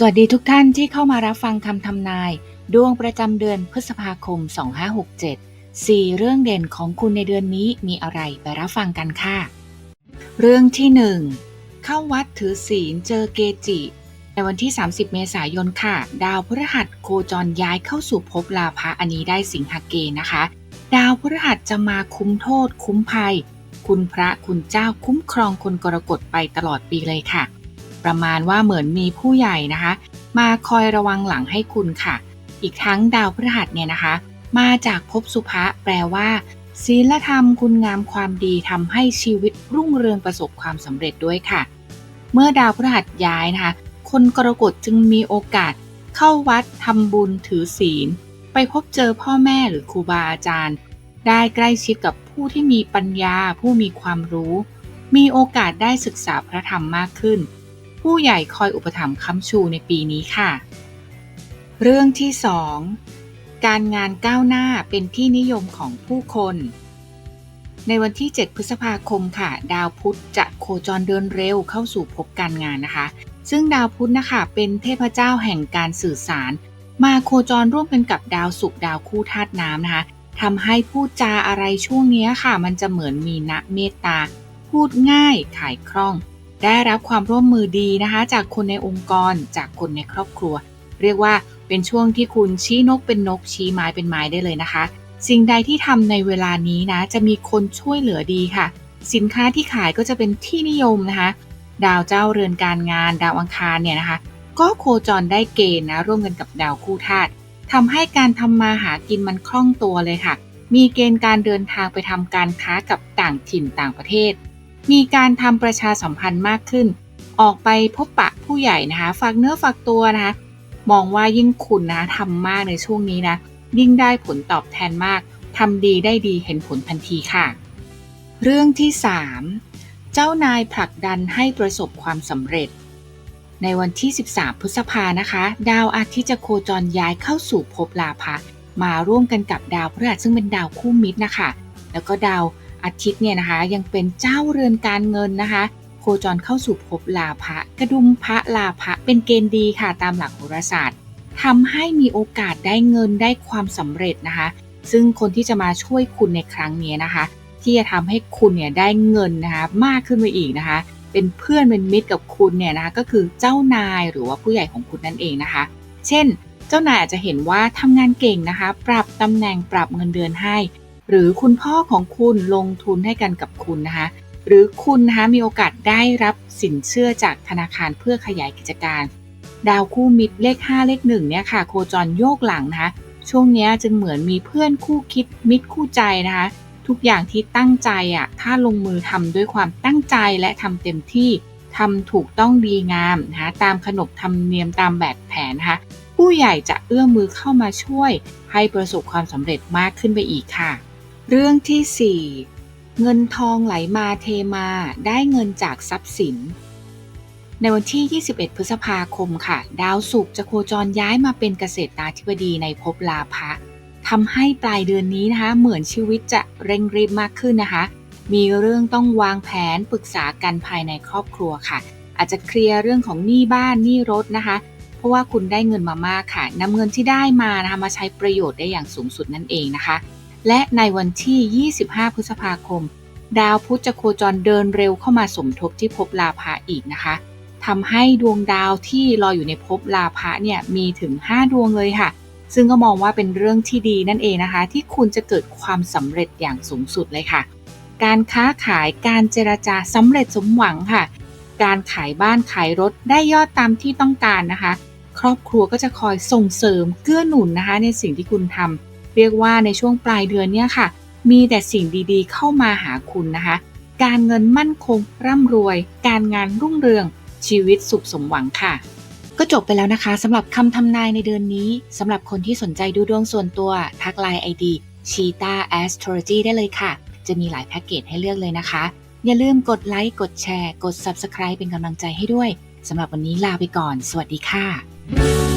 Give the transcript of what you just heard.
สวัสดีทุกท่านที่เข้ามารับฟังคำทำนาย ดวงประจำเดือนพฤษภาคม 2567 4 เรื่องเด่นของคุณในเดือนนี้มีอะไรไปรับฟังกันค่ะ เรื่องที่ 1 เข้าวัดถือศีลเจอเกจิ ในวันที่ 30 เมษายนค่ะ ดาวพฤหัสโคจรย้ายเข้าสู่ภพลาภะอันนี้ได้สิงหเกนะคะ ดาวพฤหัสจะมาคุ้มโทษ คุ้มภัย คุณพระคุณเจ้าคุ้มครองคนกรกฎไปตลอดปีเลยค่ะ ประมาณว่าเหมือนมีผู้ใหญ่นะคะ มาคอยระวังหลังให้คุณค่ะ อีกทั้งดาวพฤหัสเนี่ยนะคะ มาจากภพสุภะแปลว่าศีลธรรมคุณงามความดีทำให้ชีวิตรุ่งเรืองประสบความสำเร็จด้วยค่ะ เมื่อดาวพฤหัสย้ายนะคะ คนกรกฎจึงมีโอกาส เข้าวัดทำบุญถือศีล ไปพบเจอพ่อแม่หรือครูบาอาจารย์ ได้ใกล้ชิดกับผู้ที่มีปัญญาผู้มีความรู้ มีโอกาสได้ศึกษาพระธรรมมากขึ้น ผู้ใหญ่คอยอุปถัมภ์ค้ำชูในปีนี้ค่ะ เรื่องที่ 2 การงานก้าวหน้าเป็นที่นิยมของผู้คน ในวันที่ 7 พฤษภาคมค่ะ ดาวพุธจะโคจรเดินเร็วเข้าสู่ภพการงานนะคะ ซึ่งดาวพุธนะคะเป็นเทพเจ้าแห่งการสื่อสาร มาโคจรร่วมกันกับดาวศุกร์ดาวคู่ธาตุน้ำนะคะทำให้พูดจาอะไรช่วงนี้ค่ะ มันจะเหมือนมีนะเมตตา พูดง่ายขายคล่อง ได้รับความร่วมมือดีนะคะ จากคนในองค์กรจากคนในครอบครัว เรียกว่าเป็นช่วงที่คุณชี้นกเป็นนกชี้ไม้เป็นไม้ได้เลยนะคะ สิ่งใดที่ทำในเวลานี้นะ จะมีคนช่วยเหลือดีค่ะ สินค้าที่ขายก็จะเป็นที่นิยมนะคะ ดาวเจ้าเรือนการงาน ดาวอังคารเนี่ยนะคะ ก็โคจรได้เกณฑ์นะร่วมกันกับดาวคู่ธาตุทำให้การทำมาหากินมันคล่องตัวเลยค่ะ มีเกณฑ์การเดินทางไปทำการค้ากับต่างถิ่นต่างประเทศ มีการทำประชาสัมพันธ์มากขึ้น ออกไปพบปะผู้ใหญ่นะคะฝากเนื้อฝากตัวนะคะมองว่ายิ่งคุณนะทำมากในช่วงนี้นะยิ่งได้ผลตอบแทนมากทำดีได้ดีเห็นผลทันทีค่ะ เรื่องที่ 3 เจ้านายผลักดันให้ประสบความสำเร็จ ในวันที่ 13 พฤษภานะคะ ดาวอาทิตย์จะโคจรย้ายเข้าสู่ภพลาภะมาร่วมกันกับดาวพฤหัสซึ่งเป็นดาวคู่มิตรนะคะ แล้วก็ดาว อาทิตย์เนี่ยนะคะยังเป็นเจ้าเรือนการเงินนะคะ โคจรเข้าสู่ภพลาภะกระดุมพระลาภะเป็นเกณฑ์ดีค่ะตามหลักโหราศาสตร์ทำให้มีโอกาสได้เงินได้ความสำเร็จนะคะ ซึ่งคนที่จะมาช่วยคุณในครั้งนี้นะคะ ที่จะทำให้คุณเนี่ยได้เงินนะคะมากขึ้นไปอีกนะคะ เป็นเพื่อนเป็นมิตรกับคุณเนี่ยนะคะก็คือเจ้านายหรือว่าผู้ใหญ่ของคุณนั่นเองนะคะ เช่น เจ้านายอาจจะเห็นว่าทำงานเก่งนะคะ ปรับตำแหน่งปรับเงินเดือนให้ หรือคุณพ่อของคุณลงทุนให้กันกับคุณนะคะ หรือคุณนะคะมีโอกาสได้รับสินเชื่อจากธนาคารเพื่อขยายกิจการ ดาวคู่มิตรเลข 5 เลข1เนี่ยค่ะ โคจรโยกหลังนะคะ ช่วงนี้จึงเหมือนมีเพื่อนคู่คิดมิตรคู่ใจนะคะ ทุกอย่างที่ตั้งใจอะถ้าลงมือทำด้วยความตั้งใจและทำเต็มที่ทำถูกต้องดีงามนะคะตามขนบธรรมเนียมตามแบบแผนนะคะผู้ใหญ่จะเอื้อมมือเข้ามาช่วยให้ประสบความสำเร็จมากขึ้นไปอีกค่ะ เรื่องที่ 4 เงินทองไหลมาเทมาได้เงินจากทรัพย์สิน ในวันที่ 21 พฤษภาคมค่ะ ดาวศุกร์จะโคจรย้ายมาเป็นเกษตราธิบดีในภพลาภะทำให้ปลายเดือนนี้นะคะ เหมือนชีวิตจะเร่งรีบมากขึ้นนะคะ มีเรื่องต้องวางแผนปรึกษากันภายในครอบครัวค่ะ อาจจะเคลียร์เรื่องของหนี้บ้านหนี้รถนะคะ เพราะว่าคุณได้เงินมามากค่ะนำเงินที่ได้มานะคะมาใช้ประโยชน์ได้อย่างสูงสุดนั่นเองนะคะ และในวันที่ 25 พฤษภาคม ดาวพุธจะโคจรเดินเร็วเข้ามาสมทบที่ภพลาภะอีกนะคะทำให้ดวงดาวที่รออยู่ในภพลาภะเนี่ยมีถึง 5 ดวงเลยค่ะ ซึ่งก็มองว่าเป็นเรื่องที่ดีนั่นเองนะคะ ที่คุณจะเกิดความสำเร็จอย่างสูงสุดเลยค่ะ การค้าขายการเจรจาสำเร็จสมหวังค่ะ การขายบ้านขายรถได้ยอดตามที่ต้องการนะคะ ครอบครัวก็จะคอยส่งเสริมเกื้อหนุนนะคะ ในสิ่งที่คุณทำ เรียกว่าในช่วงปลายเดือนเนี่ยค่ะ มีแต่สิ่งดีๆ เข้ามาหาคุณนะคะ การเงินมั่นคง ร่ำรวย การงานรุ่งเรือง ชีวิตสุขสมหวังค่ะ ก็จบไปแล้วนะคะสำหรับคำทำนายในเดือนนี้สำหรับคนที่สนใจดูดวงส่วนตัวทักไลน์ ID Cheetah Astrology ได้เลยค่ะ จะมีหลายแพ็กเกจให้เลือกเลยนะคะ อย่าลืมกดไลค์กดแชร์ กด Subscribe เป็นกำลังใจให้ด้วยสำหรับวันนี้ลาไปก่อน สวัสดีค่ะ